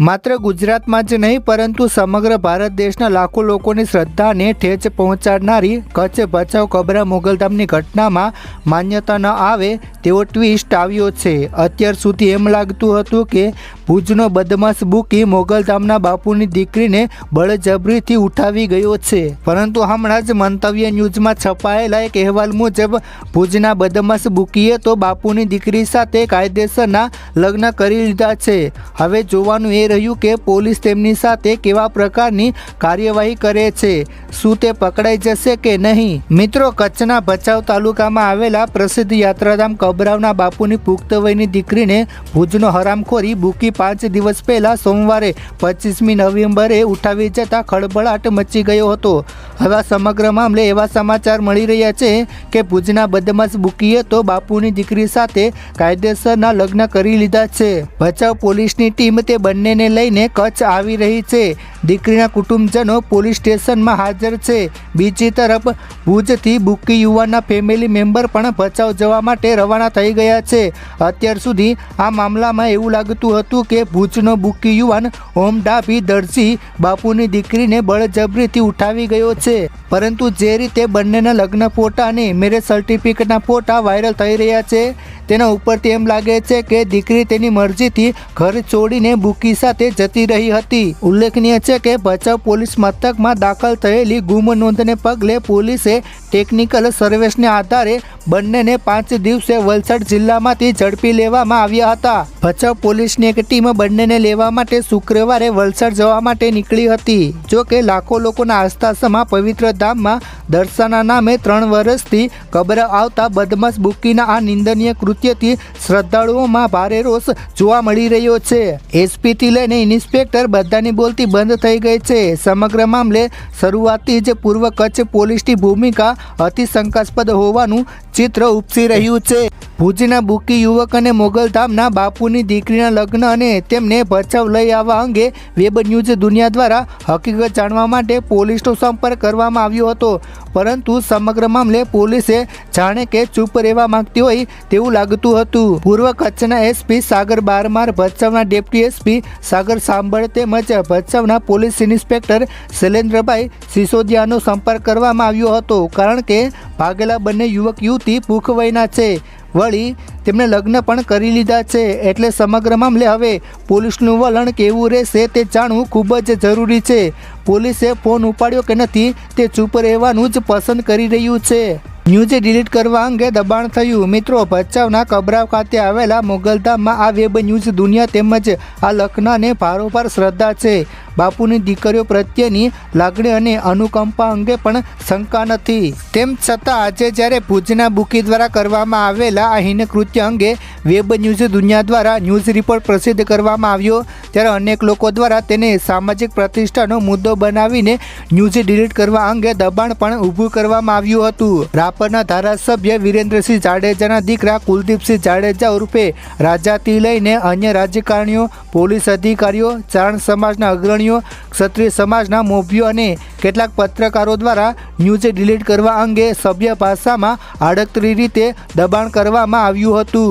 માત્ર ગુજરાતમાં જ નહીં, પરંતુ સમગ્ર ભારત દેશના લાખો લોકોની શ્રદ્ધાને ઠેચ પહોંચાડનારી કચ્છ ભચાઉ કબરા મોગલધામની ઘટનામાં માન્યતા ન આવે તેવો ટ્વિસ્ટ આવ્યો છે. અત્યાર સુધી એમ લાગતું હતું કે ભુજનો બદમાશ બુકી મોગલધામના બાપુની દીકરીને બળજબરીથી ઉઠાવી ગયો છે. પરંતુ હમણાં જ મંતવ્ય ન્યૂઝમાં છપાયેલા એક અહેવાલ મુજબ, ભુજના બદમાશ બુકીએ તો બાપુની દીકરી સાથે કાયદેસરના લગ્ન કરી લીધા છે. હવે જોવાનું એ રહ્યું કે પોલીસ તેમની સાથે કેવા પ્રકારની કાર્યવાહી કરે છે? શું તે પકડાઈ જશે કે નહીં? મિત્રો, કચ્છના ભચાઉ તાલુકામાં આવેલા પ્રસિદ્ધ યાત્રાધામ કબરાવના બાપુની પુખ્ત વયની દીકરીને ભુજનો હરામખોરી બુકી પાંચ દિવસ પહેલા સોમવારે પચીસમી નવેમ્બરે ઉઠાવી જતા ખળબળાટ મચી ગયો હતો. હવે સમગ્ર મામલે એવા સમાચાર મળી રહ્યા છે કે ભુજના બદમાશ બુકીએ તો બાપુની દીકરી સાથે કાયદેસરના લગ્ન કરી લીધા છે. ભચાઉ પોલીસની ટીમ તે બંનેને લઈને કચ્છ આવી રહી છે. દીકરીના કુટુંબજનો પોલીસ સ્ટેશનમાં હાજર છે. બીજી તરફ, ભુજથી બુકી યુવાનના ફેમિલી મેમ્બર પણ ભચાઉ જવા માટે રવાના થઈ ગયા છે. અત્યાર સુધી આ મામલામાં એવું લાગતું હતું કે ભુજનો બુકી યુવાન ઓમ ડાભી દરજી બાપુની દીકરીને બળજબરીથી ઉઠાવી ગયો છે. પરંતુ જે રીતે બંનેના લગ્ન ફોટા અને મેરેજ સર્ટિફિકેટના ફોટા વાયરલ થઈ રહ્યા છે તેના ઉપરથી એમ લાગે છે કે દીકરી તેની મરજીથી ઘર છોડીને બુકી સાથે જતી રહી હતી. ઉલ્લેખનીય છે કે ભચાઉ પોલીસ મથકમાં દાખલ થયેલી ગુમ નોંધને પગલે પોલીસે ટેકનિકલ સર્વેસને આધારે બંનેને પાંચ દિવસે વલસાડ જિલ્લામાંથી ઝડપી લેવામાં આવ્યા હતા. ભચાઉ પોલીસની એક ટીમ બંનેને લેવા માટે શુક્રવારે વલસાડ જવા માટે નીકળી હતી. જો કે લાખો લોકોના આસ્થાસમાં પવિત્ર ધામમાં દર્શનના નામે ત્રણ વર્ષથી કબર આવતા બદમાશ બુકીના આ નિંદનીય કૃત્યથી શ્રદ્ધાળુઓમાં ભારે રોષ જોવા મળી રહ્યો છે. એસપીથી લઈને ઇન્સ્પેક્ટર બધાની બોલતી બંધ થઈ ગઈ છે. સમગ્ર મામલે શરૂઆતથી જ પૂર્વ કચ્છ પોલીસની ભૂમિકા અતિ શંકાસ્પદ હોવાનું ચિત્ર ઉપસી રહ્યું છે. ભુજના બુકી યુવક અને મોગલધામના બાપુની દીકરીના લગ્ન અને તેમને ભચાઉ લઈ આવવા અંગે વેબ ન્યૂઝ દુનિયા દ્વારા હકીકત જાણવા માટે પોલીસનો સંપર્ક કરવામાં આવ્યો હતો. પરંતુ સમગ્ર મામલે પોલીસે જાણે કે ચૂપ રહેવા માંગતી હોય તેવું લાગતું હતું. પૂર્વ કચ્છના એસપી સાગર બારમાર, ભચાઉના ડેપ્ટી એસપી સાગર સાંભળ તેમજ ભચાઉના પોલીસ ઇન્સ્પેક્ટર શૈલેન્દ્રભાઈ સિસોદિયાનો સંપર્ક કરવામાં આવ્યો હતો. કારણ કે ભાગેલા બંને યુવક યુવતી પુખવયના છે. વળી તેમણે લગ્ન પણ કરી લીધા છે. એટલે સમગ્ર મામલે હવે પોલીસનું વલણ કેવું રહેશે તે જાણવું ખૂબ જ જરૂરી છે. પોલીસે ફોન ઉપાડ્યો કે નથી તે ચૂપ રહેવાનું જ પસંદ કરી રહ્યું છે. ન્યૂઝે ડિલીટ કરવા અંગે દબાણ થયું. મિત્રો, ભચાઉના કબરાવ ખાતે આવેલા મોગલધામમાં આ વેબ ન્યૂઝ દુનિયા તેમજ આ લખનાને ભારોભાર શ્રદ્ધા છે. બાપુની દીકરીઓ પ્રત્યેની લાગણી અને અનુકંપા અંગે પણ શંકા નથી. તેમ છતાં આજે જ્યારે ભુજના બુકી દ્વારા કરવામાં આવેલા આ હીન કૃત્ય અંગે વેબ ન્યૂઝ દુનિયા દ્વારા ન્યૂઝ રિપોર્ટ પ્રસિદ્ધ કરવામાં આવ્યો, ત્યારે અનેક લોકો દ્વારા તેને સામાજિક પ્રતિષ્ઠાનો મુદ્દો બનાવીને ન્યૂઝ ડિલીટ કરવા અંગે દબાણ પણ ઊભું કરવામાં આવ્યું હતું. રાપરના ધારાસભ્ય વિરેન્દ્રસિંહ જાડેજાના દીકરા કુલદીપસિંહ જાડેજા ઉર્ફે રાજાથી લઈને અન્ય રાજકારણીઓ, પોલીસ અધિકારીઓ ચારણ સમાજના અગ્રણીઓ ક્ષત્રિય સમાજના મોભીઓ અને કેટલાક પત્રકારો દ્વારા ન્યૂઝ ડિલીટ કરવા અંગે સભ્ય ભાષામાં આડકતરી રીતે દબાણ કરવામાં આવ્યું હતું.